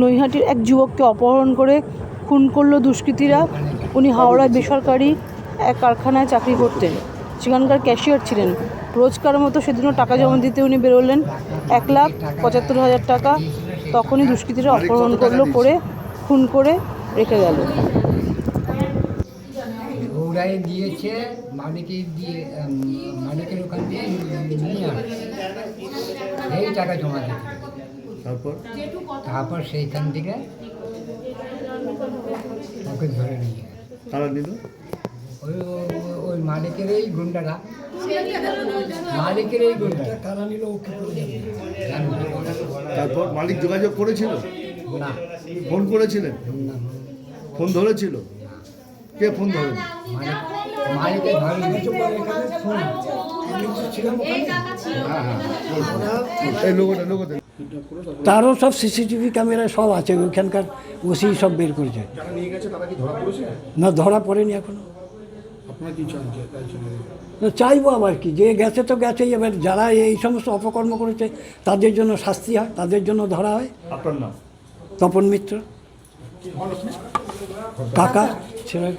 নৈহাটির এক যুবককে অপহরণ করে খুন করল দুষ্কৃতীরা। উনি হাওড়ায় বেসরকারি এক কারখানায় চাকরি করতেন। সেখানকার ক্যাশিয়ার ছিলেন। রোজকার মতো সেদিনও টাকা জমা দিতে উনি বেরোলেন। এক লাখ পঁচাত্তর হাজার টাকা তখনই দুষ্কৃতীরা অপহরণ করল করে খুন করে রেখে গেল। দিয়েছে দিয়ে মালিকের ওখান দিয়ে নিয়ে। এই টাকা জমা দিতে। তারপর? তারপর সেইখান থেকে ওকে ধরে নিয়ে। তারা নিল ওই ওই মালিকের এই গুন্ডারা। মালিকের এই গুন্ডারা কারা নিল ও কি করে জানবে? তারপর মালিক যোগাযোগ করেছিল? না। ফোন করেছিলেন? না, ফোন ধরেছিল? কে ফোন ধরেন মালিক মালিকে ধরে নিয়েছে পরে ফোন ছিলাম হ্যাঁ হ্যাঁ। এই লোকটা লোকটা। তারও সব সিসিটিভি ক্যামেরা সব আছে ওইখানকার ওসি সব বের করেছে। যারা নিয়ে গেছে তারা কি ধরা পড়েছে? না ধরা পড়েনি এখনও। চাইব আবার কি যে গেছে তো গেছেই এবার যারা এই সমস্ত অপকর্ম করেছে তাদের জন্য শাস্তি হয় তাদের জন্য ধরা হয়। আপনার নাম? তপন মিত্র। কাকা ছেলে